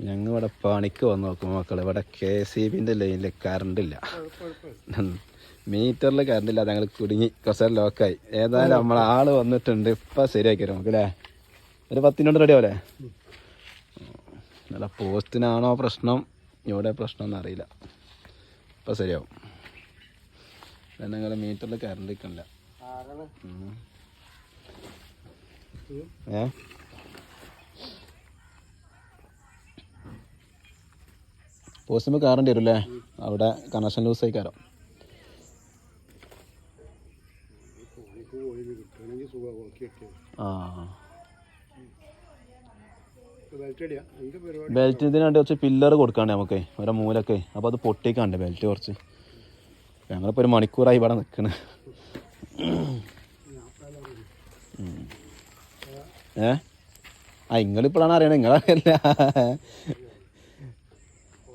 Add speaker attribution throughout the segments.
Speaker 1: ഞങ്ങൾ ഇവിടെ പണിക്ക് വന്ന് നോക്കുമ്പോൾ മക്കളെ ഇവിടെ കെ സി ബിന്റെ ലൈനിൽ കറണ്ട് ഇല്ല. മീറ്ററിൽ കറണ്ട് ഇല്ല ഞങ്ങൾ കുടുങ്ങി കുറച്ച് ലോക്കായി ഏതായാലും നമ്മളെ ആൾ വന്നിട്ടുണ്ട് ഇപ്പം ശരിയാക്കി തരും നമുക്ക് അല്ലേ ഒരു പത്തിനോട് റെഡി ആവല്ലേ നല്ല പോസ്റ്റിനാണോ പ്രശ്നം? ഇവിടെ പ്രശ്നം എന്നറിയില്ല ഇപ്പം ശരിയാവും. കാരണം ഞങ്ങൾ മീറ്ററിൽ കറണ്ട് നിൽക്കണില്ല. ഏ? പോസ്റ്റുമ്പോൾ കയറേണ്ടി വരും അല്ലേ അവിടെ കണക്ഷൻ ലൂസ് ആയി കയറാം ആ ബെൽറ്റ് ഇതിനാണ്ട് കുറച്ച് പില്ലർ കൊടുക്കാണ്ട് നമുക്ക് ഓരോ മൂലൊക്കെ. അപ്പോൾ അത് പൊട്ടിക്കാണ്ട് ബെൽറ്റ് കുറച്ച്. ഞങ്ങളിപ്പോൾ ഒരു മണിക്കൂറായി ഇവിടെ നിൽക്കണ് ഏ? ആ നിങ്ങളിപ്പോഴാണ് അറിയണത് നിങ്ങളറിയില്ല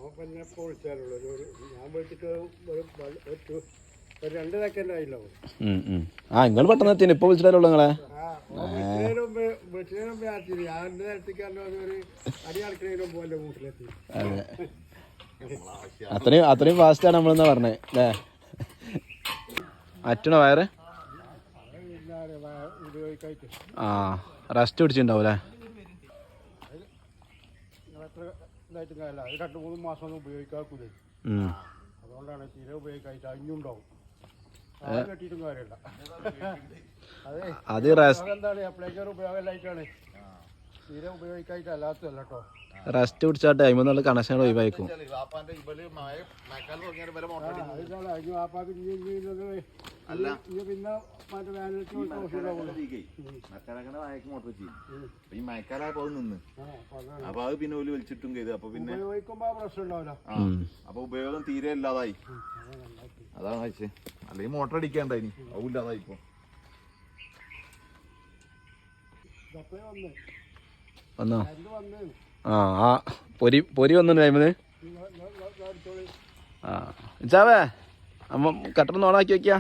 Speaker 2: ഞാൻ വിളിച്ചിട്ട് ഒരു ഒരു ഒരു രണ്ട് സെക്കൻഡ് ആയില്ലോ
Speaker 1: ഉം, ഉം. ആ നിങ്ങൾ പെട്ടെന്ന് എത്തിന് ഇപ്പോൾ വിളിച്ചിട്ടല്ലോ നിങ്ങളെ
Speaker 2: ഞാൻ ഒരു
Speaker 1: അത്രയും അത്രയും ഫാസ്റ്റാണ് നമ്മളെന്നാ പറഞ്ഞേ അല്ലേ അറ്റണ വയറ്? ആ റെസ്റ്റ് പിടിച്ചിട്ടുണ്ടാവും അല്ലേ
Speaker 2: എത്ര ഇതായിട്ടും കാര്യമില്ല. അത് രണ്ട് മൂന്ന് മാസം ഒന്നും ഉപയോഗിക്കാക്കൂലേ
Speaker 1: ഉം.
Speaker 2: അതുകൊണ്ടാണ് തീരെ ഉപയോഗിക്കായിട്ട് അഞ്ഞുണ്ടാവും ആളെ കെട്ടിയിട്ടും കാര്യമില്ല. അതെ ഉപയോഗമില്ലായിട്ടാണ് തീരെ ഉപയോഗിക്കായിട്ട് അല്ലാത്തതല്ല കേട്ടോ
Speaker 1: റെസ്റ്റ് പിടിച്ച ടൈമിൽ നിന്നുള്ള കണക്ഷൻ
Speaker 2: ഒഴിവാക്കും
Speaker 3: ഈ മഴക്കാലായപ്പോ നിന്ന്.
Speaker 2: അപ്പൊ
Speaker 3: അത് പിന്നെ ഓൽ വലിച്ചിട്ടും ചെയ്ത്. അപ്പൊ പിന്നെ അപ്പൊ ഉപയോഗം തീരെ ഇല്ലാതായി. അതാണ് വെച്ചേ അല്ലെങ്കിൽ മോട്ടർ അടിക്കാണ്ട ഇനി. അതും ഇല്ലാതായി ഇപ്പൊ.
Speaker 2: വന്ന്?
Speaker 1: ആ ആ പൊരി പൊരി വന്നു ടൈമിന് ആ ഇച്ചാവേ അമ്മ കട്ടർ ഓണാക്കി വെക്കാ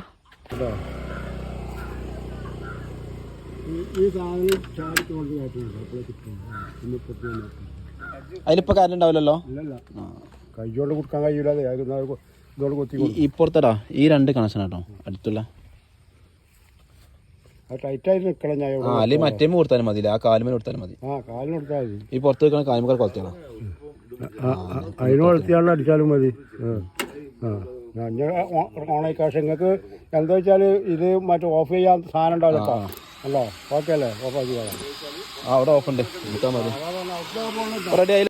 Speaker 2: അതിനിപ്പോ
Speaker 1: അതിലിപ്പോ കാര്യം ഉണ്ടാവില്ലല്ലോ?
Speaker 2: കൈയോണ്ട് കൊടുക്കാൻ കഴിയൂലേ
Speaker 1: ഇപ്പുറത്തടാ ഈ രണ്ട് കണക്ഷൻ കേട്ടോ അടുത്തുള്ള.
Speaker 2: ടൈറ്റായിട്ട് നിൽക്കണം ഞാൻ
Speaker 1: ആ അല്ലെങ്കിൽ മറ്റേ കൊടുത്താലും മതി ആ കാലുമേൽ കൊടുത്താലും മതി.
Speaker 2: ആ കാലിന് കൊടുത്താൽ മതി.
Speaker 1: ഈ പുറത്ത് വെക്കണ കാലുമേൽ കൊളത്തിയാണോ?
Speaker 2: അതിന് വളർത്തിയാണ്ട് അടിച്ചാലും മതി. ആ ഞാൻ ഓണായി കാശ്. നിങ്ങൾക്ക് എന്താ വെച്ചാൽ ഇത് മറ്റേ ഓഫ് ചെയ്യാൻ സാധനം ഉണ്ടാവില്ല അല്ലോ ഓക്കെ അല്ലേ? ഓഫ് ആക്കി
Speaker 1: അവിടെ ഓഫ് ഉണ്ട് റെഡി